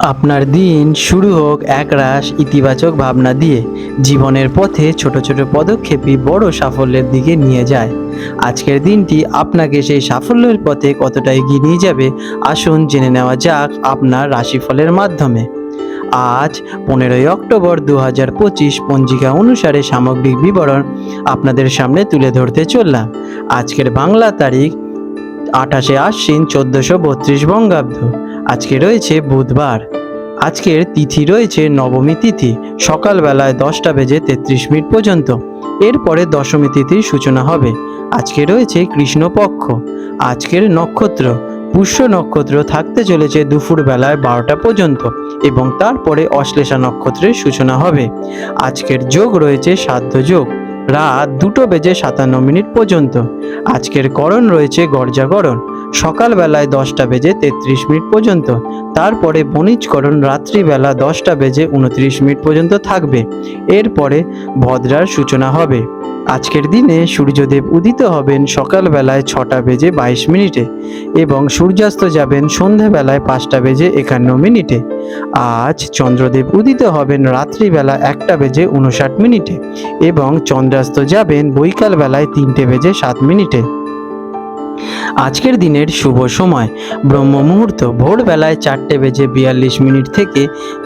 আপনার দিন শুরু হোক একরাশ ইতিবাচক ভাবনা দিয়ে। জীবনের পথে ছোট ছোট পদক্ষেপই বড় সাফল্যের দিকে নিয়ে যায়। আজকের দিনটি আপনাকে সেই সাফল্যের পথে কতটা এগিয়ে নিয়ে যাবে, আসুন জেনে নেওয়া যাক আপনার রাশিফলের মাধ্যমে। আজ পনেরোই অক্টোবর দু হাজার পঁচিশ পঞ্জিকা অনুসারে সামগ্রিক বিবরণ আপনাদের সামনে তুলে ধরতে চললাম। আজকের বাংলা তারিখ আঠাশে আশ্বিন চোদ্দোশো বত্রিশ বঙ্গাব্দ। আজকে রয়েছে বুধবার। আজকের তিথি রয়েছে নবমী তিথি, সকালবেলায় দশটা বেজে তেত্রিশ মিনিট পর্যন্ত। এরপরে দশমী তিথির সূচনা হবে। আজকে রয়েছে কৃষ্ণপক্ষ। আজকের নক্ষত্র, পুষ্য নক্ষত্র থাকতে চলেছে দুপুর বেলায় বারোটা পর্যন্ত এবং তারপরে অশ্লেষা নক্ষত্রের সূচনা হবে। আজকের যোগ রয়েছে সাধ্য যোগ, রাত দুটো বেজে সাতান্ন মিনিট পর্যন্ত। আজকের করণ রয়েছে গর্জাগরণ। সকালবেলায় দশটা বেজে তেত্রিশ মিনিট পর্যন্ত। তারপরে বণিজকরণ রাত্রিবেলা দশটা বেজে উনত্রিশ মিনিট পর্যন্ত থাকবে। এরপরে ভদ্রার সূচনা হবে। আজকের দিনে সূর্যদেব উদিত হবেন সকালবেলায় ছটা বেজে বাইশ মিনিটে এবং সূর্যাস্ত যাবেন সন্ধ্যাবেলায় পাঁচটা বেজে একান্ন মিনিটে। আজ চন্দ্রদেব উদিত হবেন রাত্রিবেলা একটা বেজে উনষাট মিনিটে এবং চন্দ্রাস্ত যাবেন বৈকালবেলায় তিনটে বেজে সাত মিনিটে। আজকের দিনের শুভ সময়। ব্রহ্ম মুহূর্ত ভোরবেলায় চারটে বেজে বিয়াল্লিশ মিনিট থেকে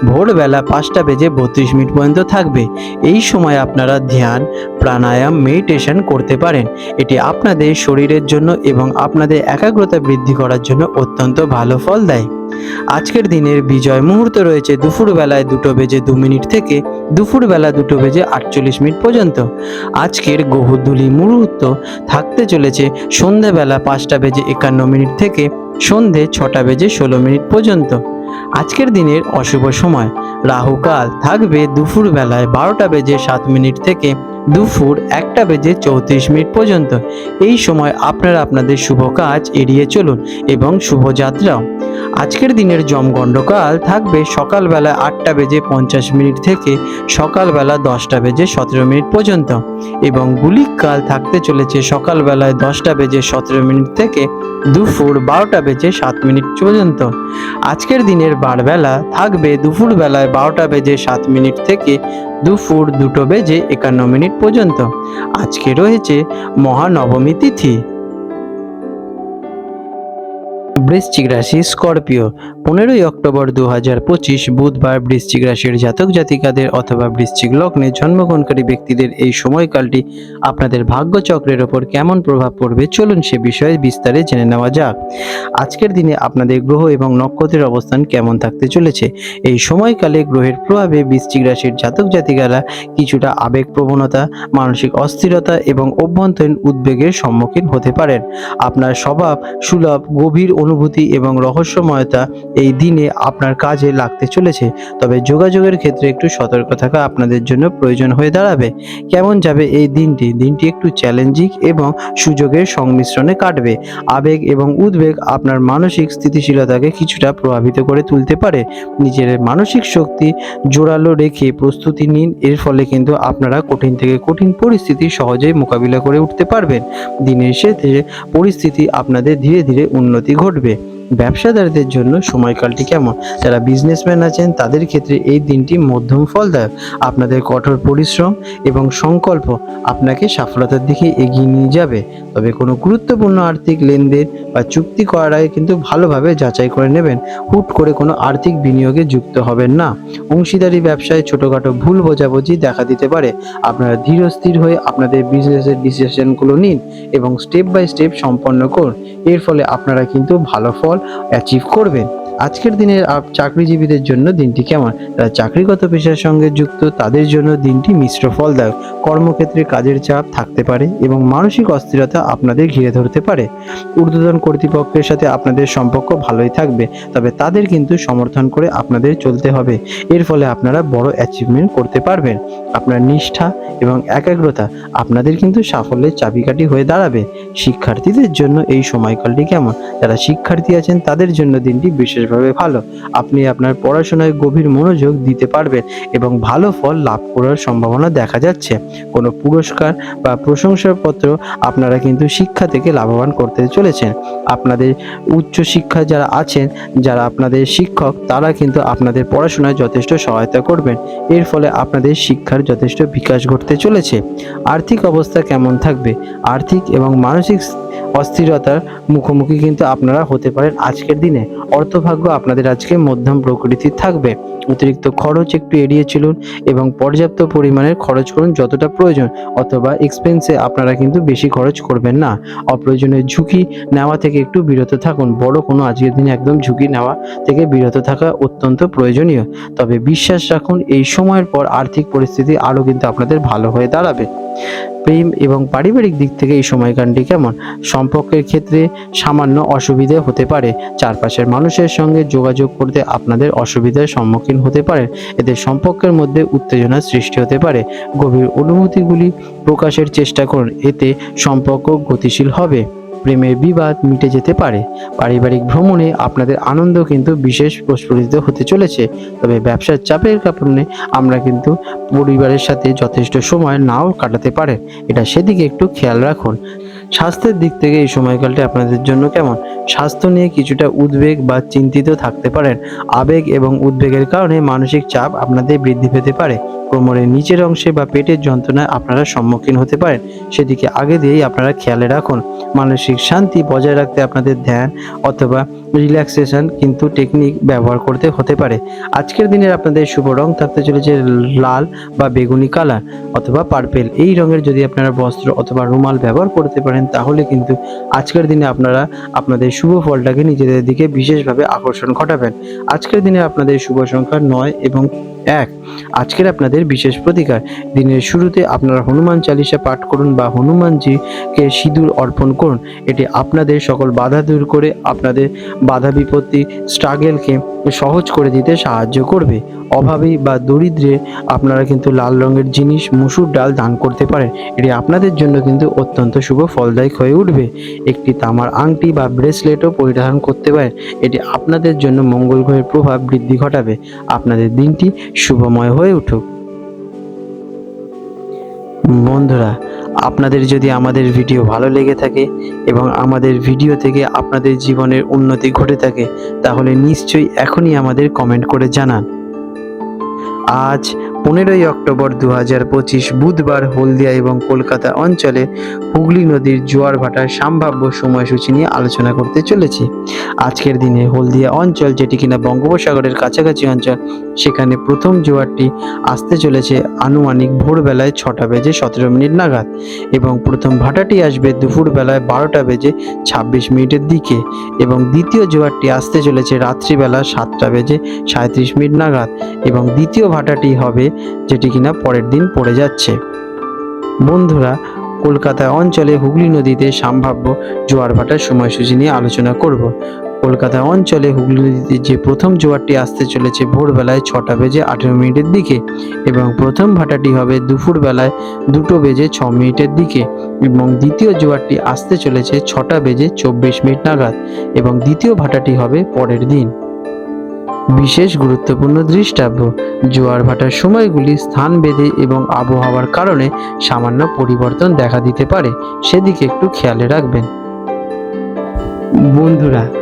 ভোরবেলা পাঁচটা বেজে বত্রিশ মিনিট পর্যন্ত থাকবে। এই সময় আপনারা ধ্যান, প্রাণায়াম মেডিটেশন করতে পারেন। এটি আপনাদের শরীরের জন্য এবং আপনাদের একাগ্রতা বৃদ্ধি করার জন্য অত্যন্ত ভালো ফল দেয়। আজকের দিনের বিজয় মুহূর্ত রয়েছে দুপুরবেলায় দুটো বেজে দু মিনিট থেকে দুপুরবেলা দুটো বেজে আটচল্লিশ মিনিট পর্যন্ত। আজকের গহুদুলি মুহূর্ত থাকতে চলেছে সন্ধেবেলা পাঁচটা বেজে একান্ন মিনিট থেকে সন্ধে ছটা বেজে ষোলো মিনিট পর্যন্ত। আজকের দিনের অশুভ সময়। রাহুকাল থাকবে দুপুর বেলায় বারোটা বেজে সাত মিনিট থেকে দুপুর একটা বেজে চৌত্রিশ মিনিট পর্যন্ত। এই সময় আপনারা আপনাদের শুভ কাজ এড়িয়ে চলুন এবং শুভযাত্রাও আজকের দিনের জমগণ্ডকাল থাকবে সকালবেলা আটটা বেজে পঞ্চাশ মিনিট থেকে সকালবেলা দশটা বেজে সতেরো মিনিট পর্যন্ত এবং গুলিককাল থাকতে চলেছে সকালবেলায় দশটা বেজে সতেরো মিনিট থেকে দুপুর বারোটা বেজে সাত মিনিট পর্যন্ত। আজকের দিনের বারবেলা থাকবে দুপুর বেলায় বারোটা বেজে সাত মিনিট থেকে দুপুর দুটো বেজে একান্ন মিনিট পর্যন্ত। আজকে রয়েছে মহানবমী তিথি। বৃশ্চিক রাশি স্করপিও। পনেরোই অক্টোবর দু হাজার পঁচিশ বুধবার বৃশ্চিক রাশির জাতক জাতিকাদের অথবা বৃশ্চিক লগ্নে জন্মগ্রহণকারী ব্যক্তিদের এই সময়কালটি আপনাদের ভাগ্যচক্রের ওপর কেমন প্রভাব পড়বে চলুন সে বিষয়ে বিস্তারে জেনে নেওয়া যাক। আজকের দিনে আপনাদের গ্রহ এবং নক্ষত্রের অবস্থান কেমন থাকতে চলেছে? এই সময়কালে গ্রহের প্রভাবে বৃশ্চিক রাশির জাতক জাতিকারা কিছুটা আবেগ প্রবণতা মানসিক অস্থিরতা এবং অভ্যন্তরীণ উদ্বেগের সম্মুখীন হতে পারেন। আপনার স্বভাব সুলভ, গভীর অনুভূতি এবং রহস্যময়তা এই দিনে আপনার কাজে লাগতে চলেছে। তবে যোগাযোগের ক্ষেত্রে একটু সতর্ক থাকা আপনাদের জন্য প্রয়োজন হয়ে দাঁড়াবে। কেমন যাবে এই দিনটি? দিনটি একটু চ্যালেঞ্জিং এবং সুযোগের সংমিশ্রণে কাটবে। আবেগ এবং উদ্বেগ আপনার মানসিক স্থিতিশীলতাকে কিছুটা প্রভাবিত করে তুলতে পারে। নিজের মানসিক শক্তি জোরালো রেখে প্রস্তুতি নিন। এর ফলে কিন্তু আপনারা কঠিন থেকে কঠিন পরিস্থিতি সহজেই মোকাবিলা করে উঠতে পারবেন। দিনের শেষে পরিস্থিতি আপনাদের ধীরে ধীরে উন্নতি ঘটবে। ব্যবসাদারদের জন্য সময়কালটি কেমন? যারা বিজনেসম্যান আছেন, তাদের ক্ষেত্রে এই দিনটি মধ্যম ফলদায়ক। আপনাদের কঠোর পরিশ্রম এবং সংকল্প আপনাকে সফলতার দিকে এগিয়ে নিয়ে যাবে। তবে কোনো গুরুত্বপূর্ণ আর্থিক লেনদেন বা চুক্তি করার আগে কিন্তু ভালোভাবে যাচাই করে নেবেন। হুট করে কোনো আর্থিক বিনিয়োগে যুক্ত হবেন না। অংশীদারি ব্যবসায় ছোটোখাটো ভুল বোঝাবুঝি দেখা দিতে পারে। আপনারা ধীর স্থির হয়ে আপনাদের বিজনেসের ডিসিশনগুলো নিন এবং স্টেপ বাই স্টেপ সম্পন্ন করুন। এর ফলে আপনারা কিন্তু ভালো ফল অ্যাচিভ করবেন। আজকের আপ- চাকরিজীবীদের জন্য দিনটি কেমন? তারা চাকরিগত পেশার সঙ্গে যুক্ত, তাদের জন্য দিনটি মিশ্র ফলদায়ক। কর্মক্ষেত্রে কাজের চাপ থাকতে পারে এবং মানসিক অস্থিরতা আপনাদের ঘিরে ধরতে পারে। ঊর্ধ্বতন কর্তৃপক্ষের সাথে আপনাদের সম্পর্ক ভালোই থাকবে, তবে তাদের কিন্তু সমর্থন করে আপনাদের চলতে হবে। এর ফলে আপনারা বড় অ্যাচিভমেন্ট করতে পারবেন। আপনার নিষ্ঠা এবং একাগ্রতা আপনাদের কিন্তু সাফল্যের চাবিকাঠি হয়ে দাঁড়াবে। শিক্ষার্থীদের জন্য এই সময়কালটি কেমন? যারা শিক্ষার্থী আছেন, তাদের জন্য দিনটি বিশেষ বিশেষভাবে ভালো। আপনি আপনার পড়াশোনায় গভীর মনোযোগ দিতে পারবেন এবং ভালো ফল লাভ করার সম্ভাবনা দেখা যাচ্ছে। কোনো পুরস্কার বা প্রশংসাপত্র আপনারা কিন্তু শিক্ষা থেকে লাভবান করতে চলেছেন। আপনাদের উচ্চ শিক্ষা যারা আছেন, যারা আপনাদের শিক্ষক, তারা কিন্তু আপনাদের পড়াশোনায় যথেষ্ট সহায়তা করবেন। এর ফলে আপনাদের শিক্ষার যথেষ্ট বিকাশ ঘটতে চলেছে। আর্থিক অবস্থা কেমন থাকবে? আর্থিক এবং মানসিক অস্থিরতার মুখোমুখি কিন্তু আপনারা হতে পারেন আজকের দিনে। অর্থভাগ্য আপনাদের আজকে মধ্যম প্রকৃতির থাকবে। অতিরিক্ত খরচ একটু এড়িয়ে চলুন এবং পর্যাপ্ত পরিমাণের খরচ করুন যতটা প্রয়োজন, অথবা এক্সপেন্সে আপনারা কিন্তু বেশি খরচ করবেন না। অপ্রয়োজনীয় ঝুঁকি নেওয়া থেকে একটু বিরত থাকুন। বড় কোনো আজকের দিনে একদম ঝুঁকি নেওয়া থেকে বিরত থাকা অত্যন্ত প্রয়োজনীয়। তবে বিশ্বাস রাখুন, এই সময়ের পর আর্থিক পরিস্থিতি আরও কিন্তু আপনাদের ভালো হয়ে দাঁড়াবে। প্রেম এবং পারিবারিক দিক থেকে এই সময়কালটি কেমন? সম্পর্কের ক্ষেত্রে সামান্য অসুবিধে হতে পারে। চারপাশের মানুষের সঙ্গে যোগাযোগ করতে আপনাদের অসুবিধার সম্মুখীন হতে পারেন এদের সম্পর্কের মধ্যে উত্তেজনার সৃষ্টি হতে পারে। গভীর অনুভূতিগুলি প্রকাশের চেষ্টা করুন। এতে সম্পর্ক গতিশীল হবে। প্রেমের বিবাদ মিটে যেতে পারে। পারিবারিক ভ্রমণে আপনাদের আনন্দ কিন্তু বিশেষ প্রস্ফুটিত হতে চলেছে। তবে ব্যবসার চাপের কারণে আমরা কিন্তু পরিবারের সাথে যথেষ্ট সময় নাও কাটাতে পারে। এটা সেদিকে একটু খেয়াল রাখুন। স্বাস্থ্যের দিক থেকে এই সময়কালটি আপনাদের জন্য কেমন? স্বাস্থ্য নিয়ে কিছুটা উদ্বেগ বা চিন্তিত থাকতে পারেন। আবেগ এবং উদ্বেগের কারণে মানসিক চাপ আপনাদের বৃদ্ধি পেতে পারে। কোমরের নিচের অংশে বা পেটের যন্ত্রণায় আপনারা সম্মুখীন হতে পারেন। সেদিকে আগে দিয়েই আপনারা খেয়ালে রাখুন। মানসিক শান্তি বজায় রাখতে আপনাদের ধ্যান অথবা রিল্যাক্সেশন কিন্তু টেকনিক ব্যবহার করতে হতে পারে। আজকের দিনের আপনাদের শুভ রং থাকতে চলেছে লাল বা বেগুনি কালার অথবা পার্পেল। এই রঙের যদি আপনারা বস্ত্র অথবা রুমাল ব্যবহার করতে পারেন তাহলে কিন্তু আজকের দিনে আপনারা আপনাদের শুভ ফলটাকে নিজেদের দিকে বিশেষভাবে আকর্ষণ ঘটাবেন। আজকের দিনে আপনাদের শুভ সংখ্যা নয় এবং এক। আজকের আপনাদের বিশেষ প্রতিকার। দিনের শুরুতে আপনারা হনুমান চালিসা পাঠ করুন বা হনুমানজিকে সিঁদুর অর্পণ করুন। এটি আপনাদের সকল বাধা দূর করে আপনাদের বাধা বিপত্তি স্ট্রাগেলকে সহজ করে দিতে সাহায্য করবে। অভাবী বা দরিদ্রে আপনারা কিন্তু লাল রঙের জিনিস, মুসুর ডাল দান করতে পারেন। এটি আপনাদের জন্য কিন্তু অত্যন্ত শুভ ফলদায়ক হয়ে উঠবে। একটি তামার আংটি বা ব্রেসলেটও পরিধান করতে পারেন। এটি আপনাদের জন্য মঙ্গল গ্রহের প্রভাব বৃদ্ধি ঘটাবে। আপনাদের দিনটি শুভময় হয়ে উঠুক। বন্ধুরা, আপনাদের যদি আমাদের ভিডিও ভালো লেগে থাকে এবং আমাদের ভিডিও থেকে আপনাদের জীবনের উন্নতি ঘটে থাকে, তাহলে নিশ্চয়ই এখনই আমাদের কমেন্ট করে জানান। আজ পনেরোই অক্টোবর দু হাজার পঁচিশ বুধবার হলদিয়া এবং কলকাতা অঞ্চলে হুগলি নদীর জোয়ার ভাটার সম্ভাব্য সময়সূচি নিয়ে আলোচনা করতে চলেছি। আজকের দিনে হলদিয়া অঞ্চল যেটি কিনা বঙ্গোপসাগরের কাছাকাছি অঞ্চল, সেখানে প্রথম জোয়ারটি আসতে চলেছে আনুমানিক ভোরবেলায় ছটা বেজে সতেরো মিনিট নাগাদ এবং প্রথম ভাটাটি আসবে দুপুরবেলায় বারোটা বেজে ছাব্বিশ মিনিটের দিকে এবং দ্বিতীয় জোয়ারটি আসতে চলেছে রাত্রিবেলা সাতটা বেজে সাঁত্রিশ মিনিট নাগাদ এবং দ্বিতীয় ভাটাটি হবে যেটি কিনা পরের দিন পড়ে যাচ্ছে। বন্ধুরা, কলকাতা অঞ্চলে হুগলি নদীতে সম্ভাব্য জোয়ার ভাটার সময়সূচি নিয়ে আলোচনা করব। কলকাতা অঞ্চলে হুগলি নদীতে যে প্রথম জোয়ারটি আসতে চলেছে ভোরবেলায় ছটা বেজে আঠেরো মিনিটের দিকে এবং প্রথম ভাটাটি হবে দুপুরবেলায় দুটো বেজে ছ মিনিটের দিকে এবং দ্বিতীয় জোয়ারটি আসতে চলেছে ছটা বেজে চব্বিশ মিনিট নাগাদ এবং দ্বিতীয় ভাটাটি হবে পরের দিন। বিশেষ গুরুত্বপূর্ণ দৃষ্টাব্য। জোয়ার ভাটার সময়গুলি স্থান বেঁধে এবং আবহাওয়ার কারণে সামান্য পরিবর্তন দেখা দিতে পারে। সেদিকে একটু খেয়ালে রাখবেন। বন্ধুরা